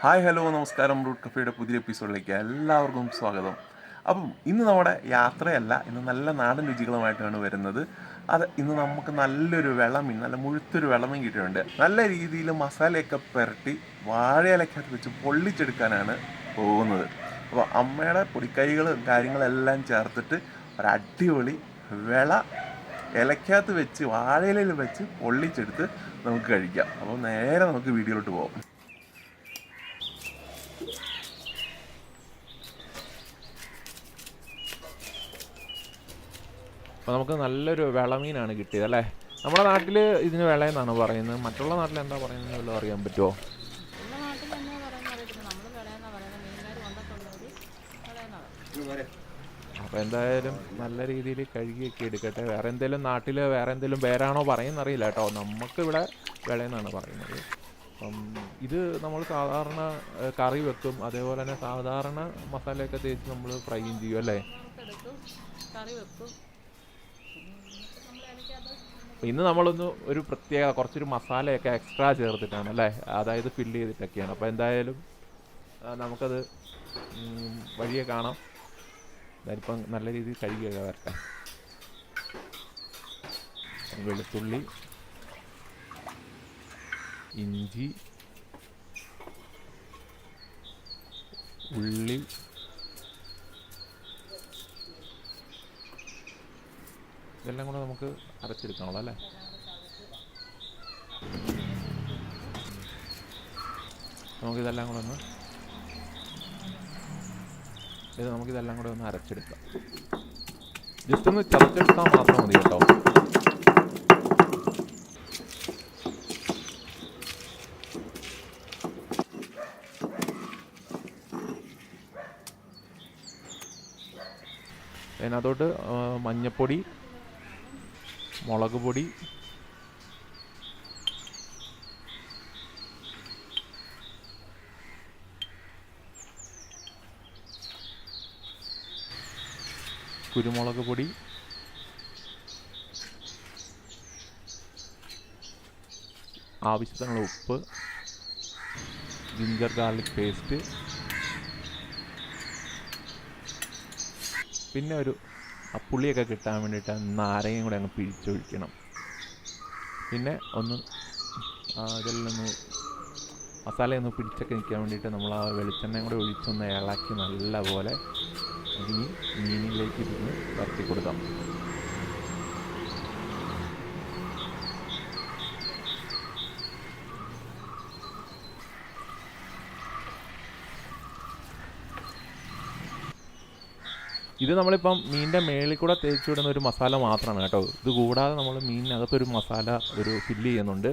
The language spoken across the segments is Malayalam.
ഹായ് ഹലോ നമസ്കാരം. റൂട്ട് കഫേയുടെ പുതിയ എപ്പിസോഡിലേക്ക് എല്ലാവർക്കും സ്വാഗതം. അപ്പം ഇന്ന് നമ്മുടെ യാത്രയല്ല ഇന്ന് നല്ല നാടൻ രുചികളുമായിട്ടാണ് വരുന്നത്. അത് ഇന്ന് നമുക്ക് നല്ലൊരു വെള്ളമീൻ നല്ല മുഴുത്തൊരു വെള്ളമീൻ കിട്ടിയിട്ടുണ്ട്. നല്ല രീതിയിൽ മസാലയൊക്കെ പുരട്ടി വാഴയിലക്കകത്ത് വെച്ച് പൊള്ളിച്ചെടുക്കാനാണ് പോകുന്നത്. അപ്പോൾ അമ്മയുടെ പൊടിക്കൈകളും കാര്യങ്ങളെല്ലാം ചേർത്തിട്ട് ഒരു അടിപൊളി വിള ഇലക്കകത്ത് വെച്ച് വാഴയിലയിൽ വെച്ച് പൊള്ളിച്ചെടുത്ത് നമുക്ക് കഴിക്കാം. അപ്പോൾ നേരെ നമുക്ക് വീഡിയോയിലോട്ട് പോകാം അപ്പോൾ നമുക്ക് നല്ലൊരു വിളമീനാണ് കിട്ടിയത് അല്ലേ? നമ്മുടെ നാട്ടിൽ ഇതിന് വിളയെന്നാണ് പറയുന്നത്. മറ്റുള്ള നാട്ടിൽ എന്താ പറയുന്നത് വല്ലതും അറിയാൻ പറ്റുമോ അപ്പോൾ എന്തായാലും നല്ല രീതിയിൽ കഴുകിയൊക്കെ എടുക്കട്ടെ. വേറെ എന്തെങ്കിലും നാട്ടിൽ വേറെ എന്തെങ്കിലും പേരാണോ പറയുന്നറിയില്ല കേട്ടോ. നമുക്ക് ഇവിടെ വിളയെന്നാണ് പറയുന്നത്. അപ്പം ഇത് നമ്മൾ സാധാരണ കറി വെക്കും. അതേപോലെ തന്നെ സാധാരണ മസാലയൊക്കെ തേച്ച് നമ്മൾ ഫ്രൈയും ചെയ്യും അല്ലേ? കറി വെക്കും. ഇന്ന് നമ്മളൊന്ന് ഒരു പ്രത്യേക കുറച്ചൊരു മസാലയൊക്കെ എക്സ്ട്രാ ചേർത്തിട്ടാണ് അല്ലേ? അതായത് ഫില്ല് ചെയ്തിട്ടൊക്കെയാണ്. അപ്പോൾ എന്തായാലും നമുക്കത് വഴിയെ കാണാം. ഇതായിരിപ്പം നല്ല രീതിയിൽ കഴുകിയൊക്കെ വരട്ടെ. വെളുത്തുള്ളി ഇഞ്ചി ഉള്ളി ഇതെല്ലാം കൂടെ നമുക്ക് അരച്ചെടുക്കണമല്ലോ അല്ലേ? നമുക്കിതെല്ലാം കൂടെ ഒന്ന് ഇത് നമുക്കിതെല്ലാം കൂടെ ഒന്ന് അരച്ചെടുക്കാം. ജസ്റ്റ് ഒന്ന് ചതച്ചെടുത്താൽ മാത്രം മതി കേട്ടോ. അതിനകത്തോട്ട് മഞ്ഞപ്പൊടി മുളക് പൊടി. കുരുമുളക് പൊടി. ആവശ്യത്തിനുള്ള ഉപ്പ്. Ginger garlic paste. പിന്നെ ഒരു ആ പുളിയൊക്കെ കിട്ടാൻ വേണ്ടിയിട്ട് നാരങ്ങയും കൂടെ അങ്ങ് പിഴിച്ചൊഴിക്കണം. പിന്നെ ഒന്ന് ഒന്ന് മസാലയൊന്ന് പിടിച്ചൊക്കെ നിൽക്കാൻ വേണ്ടിയിട്ട് നമ്മൾ ആ വെളിച്ചെണ്ണയും കൂടെ ഒഴിച്ചൊന്ന് ഇളക്കി നല്ലപോലെ ഇനി മീനിലേക്ക് ഇരുന്ന് വരത്തി കൊടുക്കാം ഇത് നമ്മളിപ്പം മീനിന്റെ മേളിൽ കൂടെ തേച്ച് വിടുന്ന ഒരു മസാല മാത്രമാണ് കേട്ടോ. ഇത് കൂടാതെ നമ്മൾ മീനിനകത്തൊരു മസാല ഒരു ഫില്ല് ചെയ്യുന്നുണ്ട്.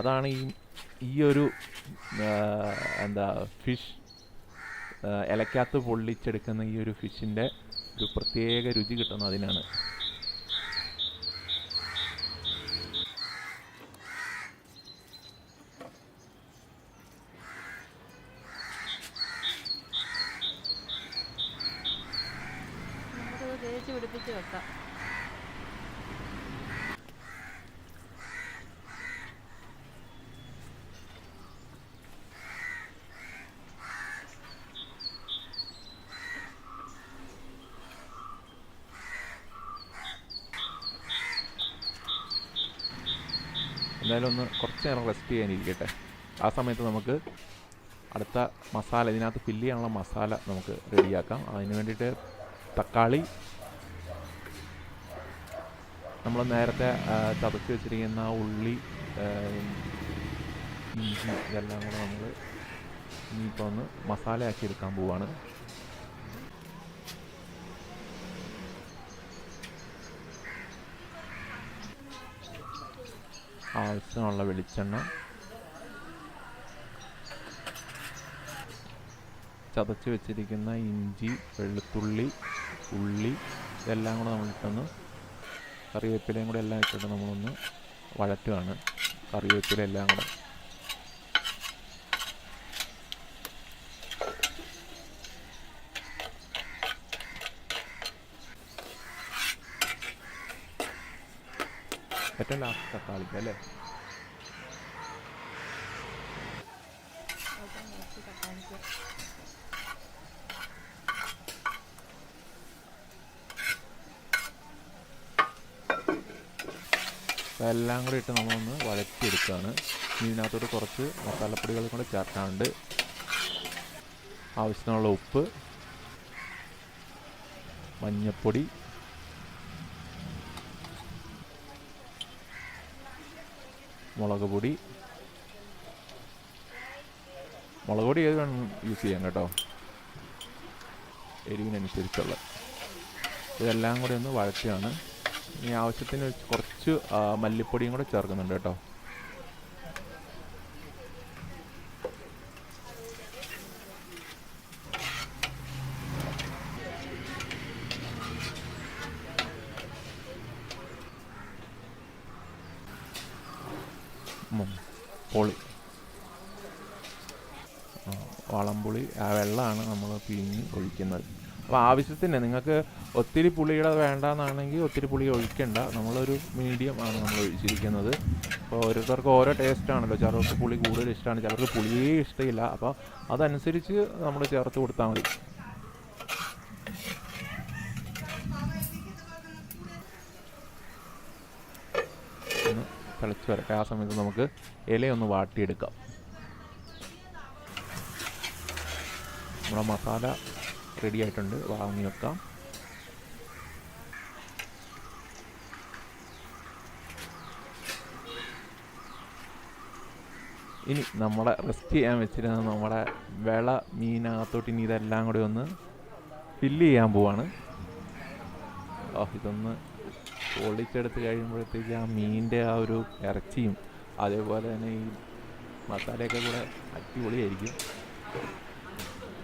അതാണ് ഈ ഈ ഒരു എന്താ ഫിഷ് ഇലക്കകത്ത് പൊള്ളിച്ചെടുക്കുന്ന ഈ ഒരു ഫിഷിന്റെ ഒരു പ്രത്യേക രുചി കിട്ടുന്ന അതിനാണ്. പിടിപ്പിച്ച് വെക്കാം. എന്തായാലും ഒന്ന് കുറച്ച് നേരം റെസ്റ്റ് ചെയ്യാനിരിക്കട്ടെ. ആ സമയത്ത് നമുക്ക് അടുത്ത മസാല ഇതിനകത്ത് ഫില്ല് ചെയ്യാനുള്ള മസാല നമുക്ക് റെഡിയാക്കാം അതിന് വേണ്ടിയിട്ട് തക്കാളി നമ്മൾ നേരത്തെ ചതച്ച് വെച്ചിരിക്കുന്ന ഉള്ളി ഇഞ്ചി ഇതെല്ലാം കൂടെ നമ്മൾ ഇനിയിപ്പോൾ ഒന്ന് മസാലയാക്കി എടുക്കാൻ പോവാണ്. ആവശ്യത്തിനുള്ള വെളിച്ചെണ്ണ. ചതച്ച് വെച്ചിരിക്കുന്ന ഇഞ്ചി വെളുത്തുള്ളി ഉള്ളി ഇതെല്ലാം കൂടെ നമ്മളിട്ടൊന്ന് കറിവേപ്പിലയും കൂടെ എല്ലാം ഇട്ടിട്ട് നമ്മളൊന്ന് വഴറ്റുകയാണ് കറിവേപ്പില എല്ലാം കൂടെ. ഏറ്റവും ലാസ്റ്റ് തക്കാളിക്ക് അല്ലേ ഏറ്റവും കുറച്ച് തക്കാളി എല്ലാം കൂടി ഇട്ട് നമ്മളൊന്ന് വഴറ്റിയെടുക്കുകയാണ് ഇതിനകത്തോട്ട് കുറച്ച് മസാലപ്പൊടികൾ കൂടെ ചേർക്കാണ്ട് ആവശ്യത്തിനുള്ള ഉപ്പ് മഞ്ഞപ്പൊടി മുളക് പൊടി. മുളക് പൊടി ഏത് വേണം യൂസ് ചെയ്യാം കേട്ടോ. എരിവിനനുസരിച്ചുള്ള. ഇതെല്ലാം കൂടി ഒന്ന് വഴറ്റിയാണ്. ഇനി ആവശ്യത്തിന് വെച്ച് കുറച്ച് മല്ലിപ്പൊടിയും കൂടെ ചേർക്കുന്നുണ്ട് കേട്ടോ. പൊളി. വളംപുളി ആ വെള്ളമാണ് നമ്മൾ പിഴിഞ്ഞ് ഒഴിക്കുന്നത്. അപ്പോൾ ആവശ്യത്തിന് നിങ്ങൾക്ക് ഒത്തിരി പുളിയുടെ വേണ്ടാന്നാണെങ്കിൽ ഒത്തിരി പുളി ഒഴിക്കണ്ട. നമ്മളൊരു മീഡിയം ആണ് നമ്മൾ ഒഴിച്ചിരിക്കുന്നത്. അപ്പോൾ ഓരോരുത്തർക്ക് ഓരോ ടേസ്റ്റ് ആണല്ലോ. ചിലർക്ക് പുളി കൂടുതൽ ഇഷ്ടമാണ് ചിലർക്ക് പുളിയേ ഇഷ്ടമില്ല അപ്പോൾ അതനുസരിച്ച് നമ്മൾ ചേർത്ത് കൊടുത്താൽ മതി. തിളച്ച് വരട്ടെ. ആ സമയത്ത് നമുക്ക് ഇലയൊന്ന് വാട്ടിയെടുക്കാം. നമ്മുടെ മസാല റെഡി ആയിട്ടുണ്ട്. വാങ്ങി വെക്കാം. ഇനി നമ്മളെ റെസ്റ്റ് ചെയ്യാൻ വെച്ചിരുന്ന നമ്മുടെ വിള മീനകത്തോട്ട് ഇനി ഇതെല്ലാം കൂടി ഒന്ന് ഫില്ല് ചെയ്യാൻ പോവാണ്. ഓ ഇതൊന്ന് പൊളിച്ചെടുത്ത് കഴിയുമ്പോഴത്തേക്ക് ആ മീനിന്റെ ആ ഒരു ഇറച്ചിയും അതേപോലെ തന്നെ ഈ മസാലയൊക്കെ കൂടെ അടിപൊളിയായിരിക്കും.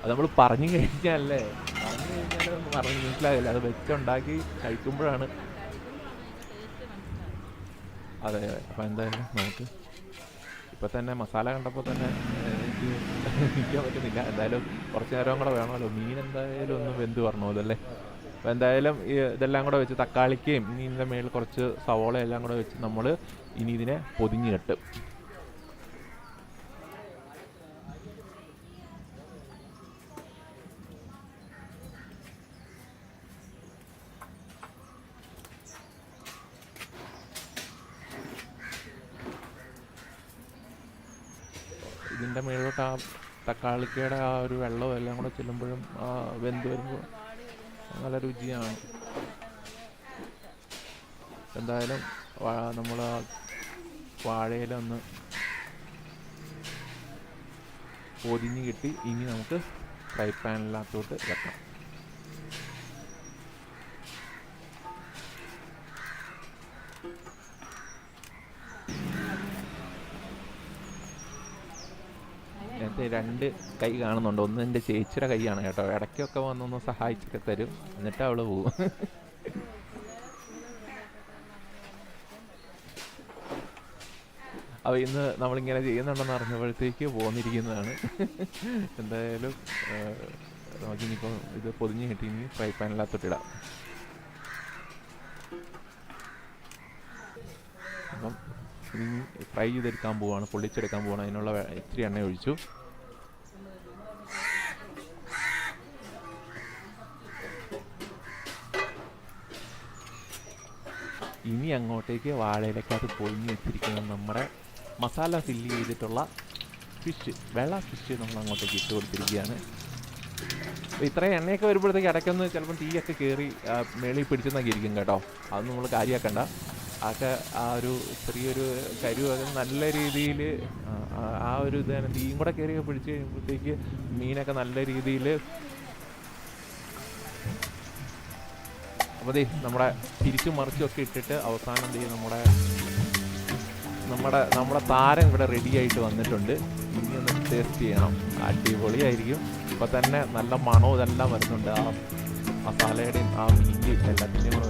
അത് നമ്മൾ പറഞ്ഞു കഴിഞ്ഞാലേ പറഞ്ഞു കഴിഞ്ഞാൽ പറഞ്ഞ് മനസ്സിലാകില്ല അത് വെച്ചുണ്ടാക്കി കഴിക്കുമ്പോഴാണ്. അതെ. അപ്പം എന്തായാലും നമുക്ക് ഇപ്പം തന്നെ മസാല കണ്ടപ്പോൾ തന്നെ എനിക്ക് നിൽക്കാൻ പറ്റുന്നില്ല എന്തായാലും കുറച്ച് നേരം കൂടെ വേണമല്ലോ. മീൻ എന്തായാലും ഒന്ന് വെന്ത് പറഞ്ഞോല്ലോ അല്ലേ? അപ്പം എന്തായാലും ഇതെല്ലാം കൂടെ വെച്ച് തക്കാളിക്കയും ഇനി മേളിൽ കുറച്ച് സവോള എല്ലാം കൂടെ വെച്ച് നമ്മൾ ഇനി ഇതിനെ പൊതിഞ്ഞ് കെട്ടും ഇതിന്റെ മേളിലോട്ട് ആ തക്കാളിക്കയുടെ ആ ഒരു വെള്ളവും എല്ലാം കൂടെ ചെല്ലുമ്പോഴും ആ വെന്ത് വരുമ്പോൾ നല്ല രുചിയാണ്. എന്തായാലും നമ്മൾ വാഴയില ഒന്ന് പൊതിഞ്ഞ് കിട്ടി ഇനി നമുക്ക് ഫ്രൈ പാനിനകത്തോട്ട് വെക്കാം. എന്റെ രണ്ട് കൈ കാണുന്നുണ്ട്. ഒന്ന് എന്റെ ചേച്ചിയുടെ കൈയാണ് കേട്ടോ. ഇടയ്ക്കൊക്കെ വന്നൊന്ന് സഹായിച്ചൊക്കെ തരും. എന്നിട്ട് അവൾ പോവും. അപ്പോൾ ഇന്ന് നമ്മളിങ്ങനെ ചെയ്യുന്നുണ്ടെന്ന് അറിഞ്ഞപ്പോഴത്തേക്ക് പോന്നിരിക്കുന്നതാണ്. എന്തായാലും നമുക്കിനിയിപ്പോൾ ഇത് പൊതിഞ്ഞ് കിട്ടി ഇനി ഫ്രൈ പാനിനകത്തോട്ടിടാം അപ്പം ഫ്രൈ ചെയ്തെടുക്കാൻ പോവാണ്. പൊള്ളിച്ചെടുക്കാൻ പോവാണ്. അതിനുള്ള ഇച്ചിരി എണ്ണ ഒഴിച്ചു ഇനി അങ്ങോട്ടേക്ക് വാഴയിലക്കകത്ത് പൊഴിഞ്ഞ് വെച്ചിരിക്കുന്ന നമ്മുടെ മസാല ഫില്ല് ചെയ്തിട്ടുള്ള ഫിഷ് വെള്ള ഫിഷ് നമ്മൾ അങ്ങോട്ടേക്ക് ഇട്ട് കൊടുത്തിരിക്കുകയാണ്. ഇത്രയും എണ്ണയൊക്കെ വരുമ്പോഴത്തേക്ക് ഇടയ്ക്കൊന്ന് ചിലപ്പം തീയൊക്കെ കയറി മേളിൽ പിടിച്ചെന്നൊക്കെ ഇരിക്കും കേട്ടോ. അത് നമ്മൾ കാര്യമാക്കണ്ട അതൊക്കെ ആ ഒരു ചെറിയൊരു കരുവൊക്കെ നല്ല രീതിയിൽ ആ ഒരു ഇതാണ് തീയും കൂടെ കയറിയൊക്കെ പിടിച്ച് കഴിയുമ്പോഴത്തേക്ക് മീനൊക്കെ നല്ല രീതിയിൽ അപ്പോൾ ദേ നമ്മുടെ തിരിച്ചും മറിച്ചും ഒക്കെ ഇട്ടിട്ട് അവസാനം ദേ നമ്മുടെ നമ്മുടെ നമ്മുടെ താരം ഇവിടെ റെഡി ആയിട്ട് വന്നിട്ടുണ്ട്. ഇനി ഒന്ന് ടേസ്റ്റ് ചെയ്യണം. അടിപൊളിയായിരിക്കും. ഇപ്പം തന്നെ നല്ല മണവും ഇതെല്ലാം വരുന്നുണ്ട്. ആ മസാലയുടെയും ആ മീന്റെയും എല്ലാത്തിന്റെയും കൂടെ